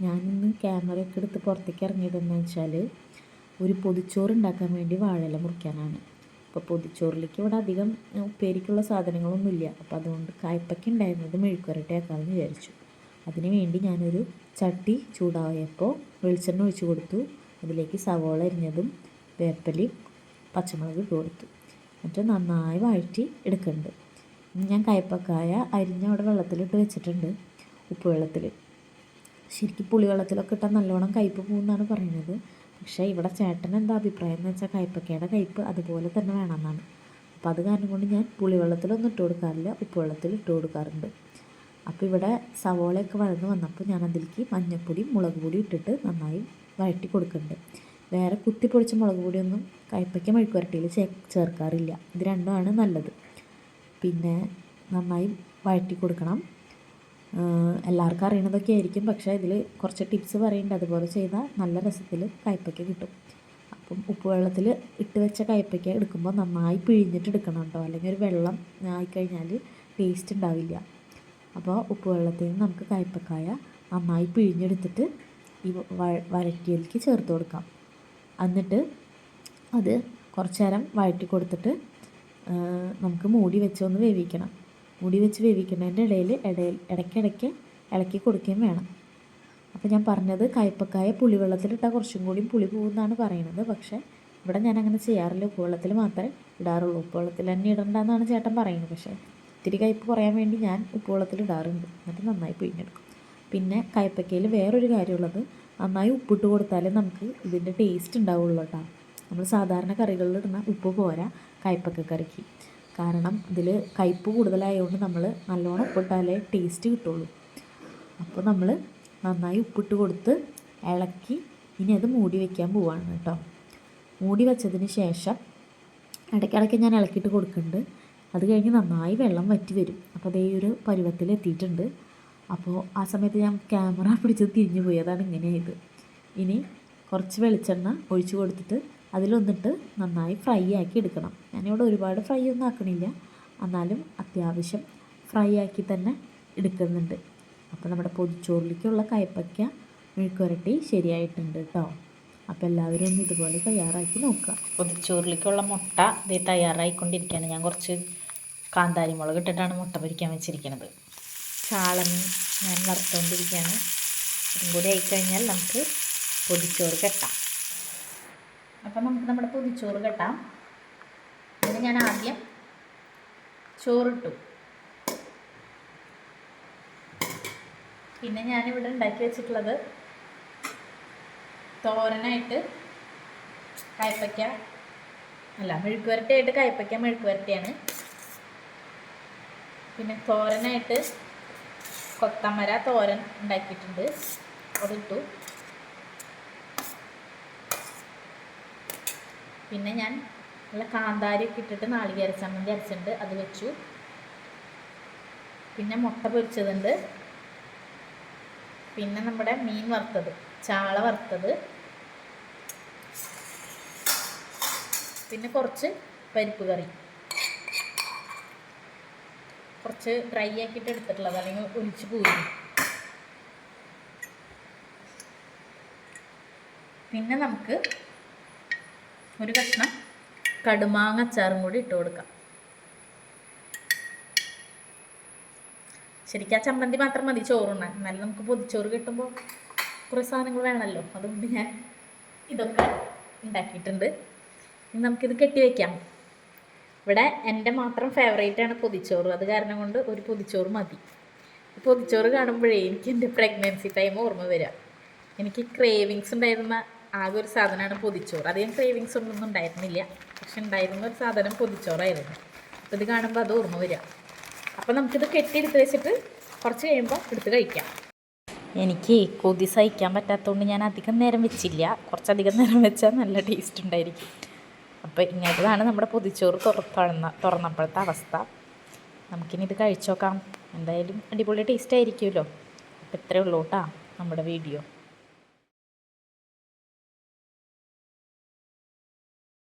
ഞാനിന്ന് ക്യാമറയൊക്കെ എടുത്ത് പുറത്തേക്ക് ഇറങ്ങിയതെന്ന് വെച്ചാൽ ഒരു പൊതിച്ചോറ് ഉണ്ടാക്കാൻ വേണ്ടി വാഴയില മുറിക്കാനാണ്. അപ്പോൾ പൊതിച്ചോറിലേക്ക് ഇവിടെ അധികം ഉപ്പേരിക്കുള്ള സാധനങ്ങളൊന്നുമില്ല. അപ്പോൾ അതുകൊണ്ട് കായ്പക്ക ഉണ്ടായിരുന്നത് മെഴുക്കുരട്ടയാക്കാമെന്ന് വിചാരിച്ചു. അതിന് വേണ്ടി ഞാനൊരു ചട്ടി ചൂടായപ്പോൾ വെളിച്ചെണ്ണ ഒഴിച്ച് കൊടുത്തു. അതിലേക്ക് സവോള അരിഞ്ഞതും വേപ്പലയും പച്ചമുളക് ഇട്ട് കൊടുത്തു. എന്നിട്ട് നന്നായി വഴറ്റി എടുക്കുന്നുണ്ട്. ഞാൻ കയ്പ്പക്കായ അരിഞ്ഞ അവിടെ വെള്ളത്തിലിട്ട് വെച്ചിട്ടുണ്ട്. ഉപ്പ് വെള്ളത്തിൽ ശരിക്കും പുളിവെള്ളത്തിലൊക്കെ ഇട്ടാൽ നല്ലോണം കയ്പ്പ് പോകുമെന്നാണ് പറയുന്നത്. പക്ഷേ ഇവിടെ ചേട്ടൻ എന്താ അഭിപ്രായം എന്ന് വെച്ചാൽ കയ്പ്പക്കയുടെ കയ്പ്പ് അതുപോലെ തന്നെ വേണമെന്നാണ്. അപ്പോൾ അത് കാരണം കൊണ്ട് ഞാൻ പുളിവെള്ളത്തിലൊന്നും ഇട്ട് കൊടുക്കാറില്ല ഉപ്പ് വെള്ളത്തിൽ ഇട്ട് കൊടുക്കാറുണ്ട്. അപ്പോൾ ഇവിടെ സവോളയൊക്കെ വഴന്ന് വന്നപ്പോൾ ഞാൻ അതിലേക്ക് മഞ്ഞൾപ്പൊടി മുളക് പൊടി ഇട്ടിട്ട് നന്നായി വഴറ്റി കൊടുക്കുന്നുണ്ട്. വേറെ കുത്തി പൊടിച്ച മുളക് പൊടിയൊന്നും കയ്പ്പയ്ക്ക മെഴുക്കുവരട്ടിയിൽ ചേ ചേർക്കാറില്ല. ഇത് രണ്ടുമാണ് നല്ലത്. പിന്നെ നന്നായി വഴറ്റി കൊടുക്കണം. എല്ലാവർക്കും അറിയണതൊക്കെ ആയിരിക്കും. പക്ഷേ ഇതിൽ കുറച്ച് ടിപ്സ് പറയുന്നുണ്ട് അതുപോലെ ചെയ്താൽ നല്ല രസത്തിൽ കയ്പ്പയ്ക്ക് കിട്ടും. അപ്പം ഉപ്പ് വെള്ളത്തിൽ ഇട്ട് വെച്ച കയ്പ്പയ്ക്ക എടുക്കുമ്പോൾ നന്നായി പിഴിഞ്ഞിട്ട് എടുക്കണം കേട്ടോ. അല്ലെങ്കിൽ ഒരു വെള്ളം ആയിക്കഴിഞ്ഞാൽ ടേസ്റ്റ് ഉണ്ടാവില്ല. അപ്പോൾ ഉപ്പ് വെള്ളത്തിൽ നിന്ന് നമുക്ക് കയ്പ്പക്കായ നന്നായി പിഴിഞ്ഞെടുത്തിട്ട് ഈ വഴറ്റിയതിലേക്ക് ചേർത്ത് കൊടുക്കാം. എന്നിട്ട് അത് കുറച്ച് നേരം വഴറ്റി കൊടുത്തിട്ട് നമുക്ക് മൂടി വെച്ചൊന്ന് വേവിക്കണം. മൂടി വെച്ച് വേവിക്കുന്നതിന്റെ ഇടയിൽ ഇടയിൽ ഇടയ്ക്കിടയ്ക്ക് ഇളക്കി കൊടുക്കുകയും വേണം. അപ്പോൾ ഞാൻ പറഞ്ഞത് കയ്പക്കായ പുളിവെള്ളത്തിലിട്ടാൽ കുറച്ചും കൂടി പുളി പോകുമെന്നാണ് പറയുന്നത്. പക്ഷേ ഇവിടെ ഞാൻ അങ്ങനെ ചെയ്യാറില്ല. ഉപ്പുവെള്ളത്തിൽ മാത്രമേ ഇടാറുള്ളൂ. ഉപ്പുവെള്ളത്തിൽ തന്നെ ഇടണ്ടെന്നാണ് ചേട്ടൻ പറയുന്നത്. പക്ഷേ ഇത്തിരി കയ്പ് കുറയാൻ വേണ്ടി ഞാൻ ഉപ്പുവെള്ളത്തിൽ ഇടാറുണ്ട്. എന്നിട്ട് നന്നായി പിഴിഞ്ഞെടുക്കും. പിന്നെ കയ്പക്കയിൽ വേറൊരു കാര്യമുള്ളത് നന്നായി ഉപ്പിട്ട് കൊടുത്താലേ നമുക്ക് ഇതിന്റെ ടേസ്റ്റ് ഉണ്ടാവുള്ളൂ കേട്ടോ. നമ്മൾ സാധാരണ കറികളിൽ ഇടുന്ന ഉപ്പ് പോരാ കയ്പക്ക കറിക്ക് കാരണം ഇതിൽ കയ്പ്പ് കൂടുതലായതുകൊണ്ട് നമ്മൾ നല്ലോണം ഉപ്പിട്ടാലേ ടേസ്റ്റ് കിട്ടുള്ളൂ. അപ്പോൾ നമ്മൾ നന്നായി ഉപ്പിട്ട് കൊടുത്ത് ഇളക്കി ഇനി അത് മൂടി വയ്ക്കാൻ പോവാണ് കേട്ടോ. മൂടി വെച്ചതിന് ശേഷം ഇടയ്ക്കിടയ്ക്ക് ഞാൻ ഇളക്കിയിട്ട് കൊടുക്കുന്നുണ്ട് അത് കഴിഞ്ഞ് നന്നായി വെള്ളം വറ്റി വരും. അപ്പോൾ അതേ ഒരു പരുവത്തിൽ എത്തിയിട്ടുണ്ട്. അപ്പോൾ ആ സമയത്ത് ഞാൻ ക്യാമറ പിടിച്ച് തിരിഞ്ഞു പോയി. അതാണ് ഇങ്ങനെയായത്. ഇനി കുറച്ച് വെളിച്ചെണ്ണ ഒഴിച്ചു കൊടുത്തിട്ട് അതിലൊന്നിട്ട് നന്നായി ഫ്രൈ ആക്കി എടുക്കണം. ഞാനിവിടെ ഒരുപാട് ഫ്രൈ ഒന്നും ആക്കണില്ല. എന്നാലും അത്യാവശ്യം ഫ്രൈ ആക്കി തന്നെ എടുക്കുന്നുണ്ട്. അപ്പോൾ നമ്മുടെ പൊതിച്ചോറിലേക്കുള്ള കയ്പ്പയ്ക്ക മെഴുക്കുരട്ടി ശരിയായിട്ടുണ്ട് കേട്ടോ അപ്പോൾ എല്ലാവരും ഒന്ന് ഇതുപോലെ തയ്യാറാക്കി നോക്കുക. പൊതിച്ചോറിലേക്കുള്ള മുട്ട ഇത് തയ്യാറായിക്കൊണ്ടിരിക്കുകയാണ്. ഞാൻ കുറച്ച് കാന്താരി മുളക് ഇട്ടിട്ടാണ് മുട്ട പൊരിക്കാൻ വെച്ചിരിക്കുന്നത്. ചാളമീൻ ഞാൻ വറുത്തുകൊണ്ടിരിക്കുകയാണ് അതും കൂടി ആയിക്കഴിഞ്ഞാൽ നമുക്ക് പൊതിച്ചോറ് കെട്ടാം. അപ്പം നമുക്ക് നമ്മുടെ പൊതിച്ചോറ് കെട്ടാം. അതിന് ഞാൻ ആദ്യം ചോറിട്ടു. പിന്നെ ഞാനിവിടെ ഉണ്ടാക്കി വെച്ചിട്ടുള്ളത് തോരനായിട്ട് കയ്പ്പയ്ക്ക അല്ല മെഴുക്കുവരട്ടിയായിട്ട് കയ്പ്പയ്ക്ക മെഴുക്കുവരട്ടിയാണ്. പിന്നെ തോരനായിട്ട് കൊത്തമര തോരൻ ഉണ്ടാക്കിയിട്ടുണ്ട്. അതിട്ടു. പിന്നെ ഞാൻ നല്ല കാന്താരിയൊക്കെ ഇട്ടിട്ട് നാളികേര ചമ്മന്തി അരച്ചിട്ടുണ്ട് അത് വെച്ചു. പിന്നെ മുട്ട പൊരിച്ചതുണ്ട്. പിന്നെ നമ്മുടെ മീൻ വറുത്തത് ചാള വറുത്തത്. പിന്നെ കുറച്ച് പരിപ്പ് കറി. കുറച്ച് ഡ്രൈ ആക്കിയിട്ട് എടുത്തിട്ടുള്ളത് അല്ലെങ്കിൽ ഒലിച്ച് പോയി പിന്നെ നമുക്ക് ഒരു കഷ്ണം കടുമാങ്ങ അച്ചാറും കൂടി ഇട്ട് കൊടുക്കാം. ശരിക്കും ആ ചമ്മന്തി മാത്രം മതി ചോറുണ്ണാൻ എന്നാലും നമുക്ക് പൊതിച്ചോറ് കിട്ടുമ്പോൾ കുറേ സാധനങ്ങൾ വേണമല്ലോ. അതുകൊണ്ട് ഞാൻ ഇതൊക്കെ ഉണ്ടാക്കിയിട്ടുണ്ട്. ഇനി നമുക്കിത് കെട്ടി വയ്ക്കാം ഇവിടെ എന്റെ മാത്രം ഫേവറേറ്റ് ആണ് പൊതിച്ചോറ്. അത് കാരണം കൊണ്ട് ഒരു പൊതിച്ചോറ് മതി. പൊതിച്ചോറ് കാണുമ്പോഴേ എനിക്ക് എന്റെ പ്രഗ്നൻസി ടൈം ഓർമ്മ വരിക. എനിക്ക് ക്രേവിങ്സ് ഉണ്ടായിരുന്ന ആകെ ഒരു സാധനമാണ് പൊതിച്ചോറ്. അധികം ക്രേവിങ്സ് ഒന്നും ഉണ്ടായിരുന്നില്ല. പക്ഷെ ഉണ്ടായിരുന്ന ഒരു സാധനം പൊതിച്ചോറായിരുന്നു. അപ്പോൾ ഇത് കാണുമ്പോൾ അത് ഓർമ്മ വരിക അപ്പോൾ നമുക്കിത് കെട്ടിയെടുത്ത് വെച്ചിട്ട് കുറച്ച് കഴിയുമ്പോൾ എടുത്ത് കഴിക്കാം. എനിക്ക് കൊതി സഹിക്കാൻ പറ്റാത്തതുകൊണ്ട് ഞാൻ അധികം നേരം വെച്ചില്ല. കുറച്ചധികം നേരം വെച്ചാൽ നല്ല ടേസ്റ്റ് ഉണ്ടായിരിക്കും. അപ്പോൾ ഇങ്ങനത്തതാണ് നമ്മുടെ പൊതിച്ചോറ് തുറന്ന തുറന്നപ്പോഴത്തെ അവസ്ഥ. നമുക്കിനി ഇത് കഴിച്ചു നോക്കാം എന്തായാലും അടിപൊളി ടേസ്റ്റ് ആയിരിക്കുമല്ലോ. അപ്പോൾ ഇത്രയേ ഉള്ളൂ കേട്ടോ നമ്മുടെ വീഡിയോ.